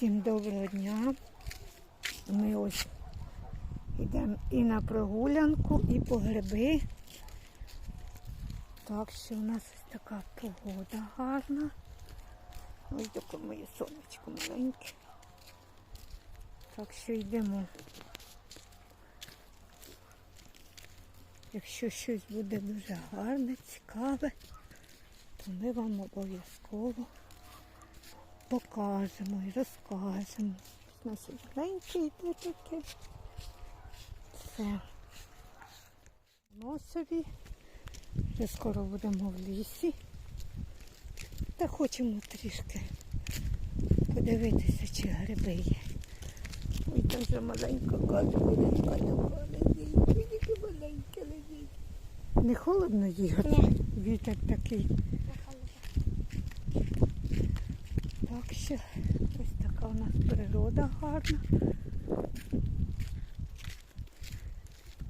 Всім доброго дня. Ми ось йдемо і на прогулянку, і по гриби. Так що у нас ось така погода гарна. Ось таке моє сонечко маленьке. Так що йдемо. Якщо щось буде дуже гарне, цікаве, то ми вам обов'язково покажемо і розкажемо. У нас маленький йде таке. Все. Носові. Вже скоро будемо в лісі. Та хочемо трішки подивитися, чи гриби є. Ой, там вже маленька кадочка така лежить. Тільки маленька лежить. Не холодно їхати? Вітер такий. Що ось така у нас природа гарна.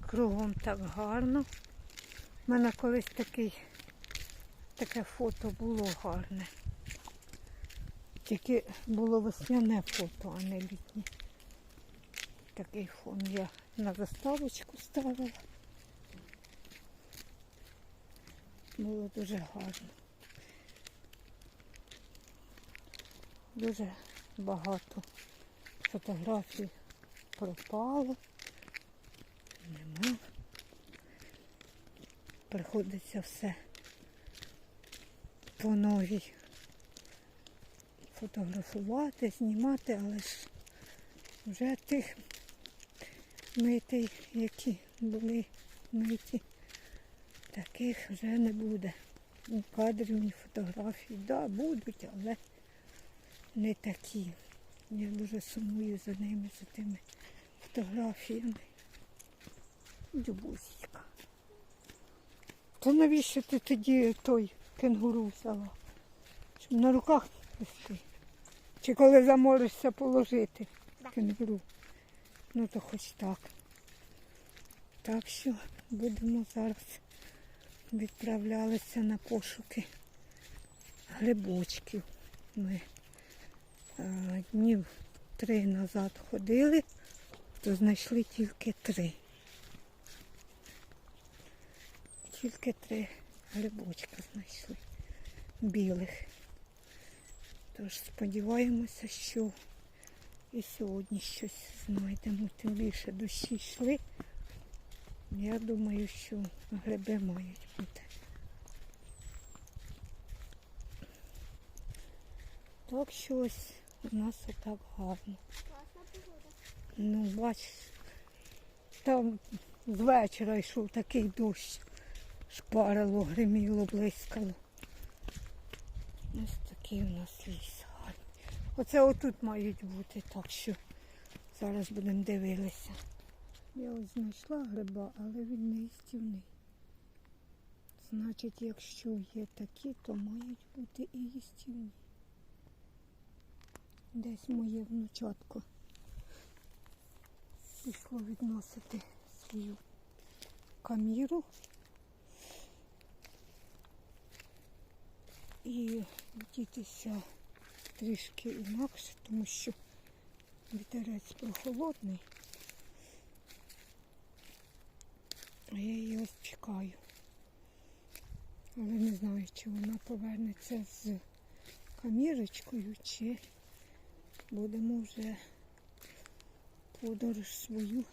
Кругом так гарно. У мене колись такий, таке фото було гарне. Тільки було весняне фото, а не літнє. Такий фон я на заставочку ставила. Було дуже гарно. Дуже багато фотографій пропало. Нема. Приходиться все по новій фотографувати, знімати, але ж вже тих митей, які були миті, таких вже не буде. Кадрів, ні фотографій. Да, будуть, але не такі. Я дуже сумую за ними, за тими фотографіями. Дюбусічка. То навіщо ти тоді той кенгуру взяла? Щоб на руках нести? Чи коли заморишся положити кенгуру? Ну то хоч так. Так що будемо зараз відправлялися на пошуки грибочків. Ми днів три назад ходили, то знайшли тільки три. Тільки три грибочка знайшли білих. Тож сподіваємося, що і сьогодні щось знайдемо. Тим більше дощі йшли. Я думаю, що гриби мають бути. Так що ось у нас отак гарно. Ну, бачиш, там з вечора йшов такий дощ. Шпарило, гриміло, блискало. Ось такий у нас ліс гарний. Оце отут мають бути, так що зараз будемо дивитися. Я ось знайшла гриба, але він не їстівний. Значить, якщо є такі, то мають бути і їстівні. Десь моє внучатко пішло відносити свою каміру. І дітися трішки інакше, тому що вітерець прохолодний. А я її ось чекаю. Але не знаю, чи вона повернеться з камірочкою, чи будемо вже подорож свою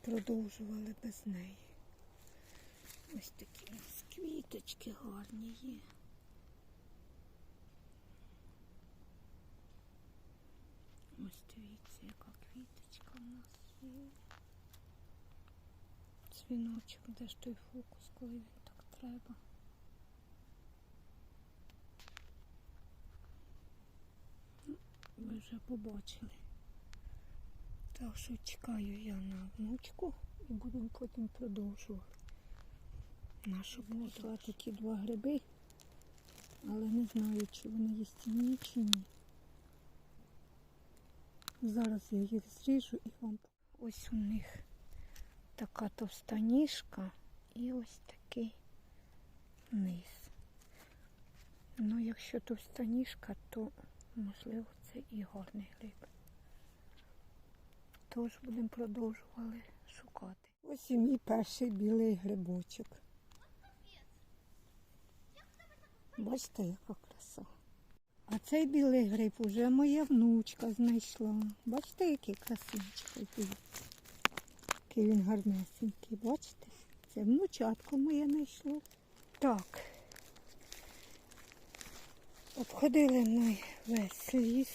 продовжували без неї. Ось такі квіточки гарні є. Ось дивіться, яка квіточка у нас є. Дзвіночок, де ж той фокус, коли він так треба. Ви вже побачили. Так що чекаю я на внучку і будемо потім продовжувати. Нашу знайшла такі два гриби, але не знаю, чи вони їстівні, чи ні. Зараз я їх зріжу і вам. Ось у них така товста ніжка і ось такий низ. Ну, якщо товста ніжка, то можливо це і гарний гриб. Тож будемо продовжували шукати. Ось і мій перший білий грибочок. Бачите, яка краса. А цей білий гриб уже моя внучка знайшла. Бачите, який красивчик. Який Який він гарнесенький, бачите? Це внучатко моє знайшло. Так. Обходили ми весь ліс.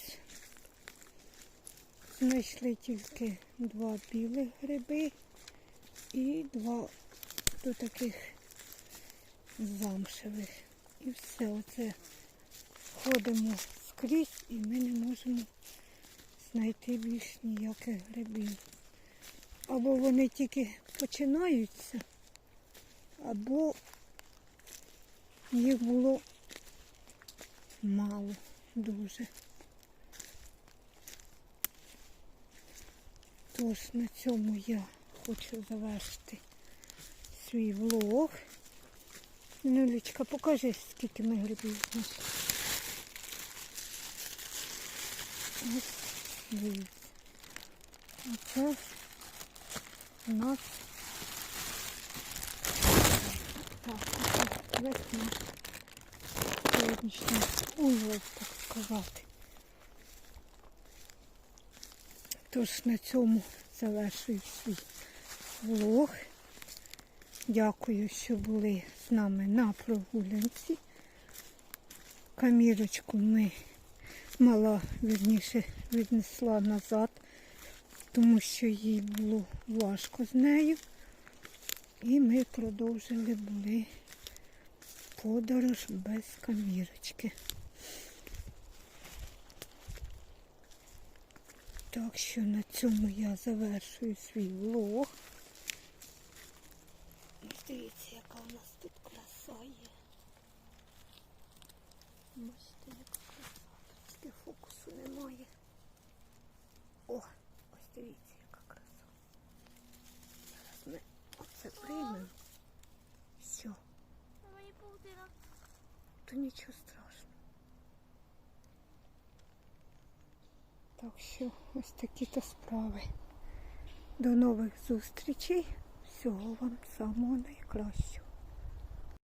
Знайшли тільки два білих гриби і два до таких замшевих. І все оце ходимо скрізь і ми не можемо знайти більш ніяких грибів. Або вони тільки починаються, або їх було мало дуже. Тож на цьому я хочу завершити свій влог. Нулечка, покажи, скільки ми грибів знайшли. Ось дивіться. Оце у нас так, оце весь наш сьогоднішній улов, так сказати. Тож на цьому завершую свій влог. Дякую, що були з нами на прогулянці. Камірочку ми мала, вірніше, віднесла назад, тому що їй було важко з нею. І ми продовжили були подорож без камірочки. Так що на цьому я завершую свій влог. Дивіться, яка у нас тут краса є. Бачите, яка краса. Тільки фокусу немає. О, ось дивіться, яка краса. Зараз ми оце приймемо. то нічого страшного. Так що ось такі-то справи. До нових зустрічей. Всього вам самого найкращого.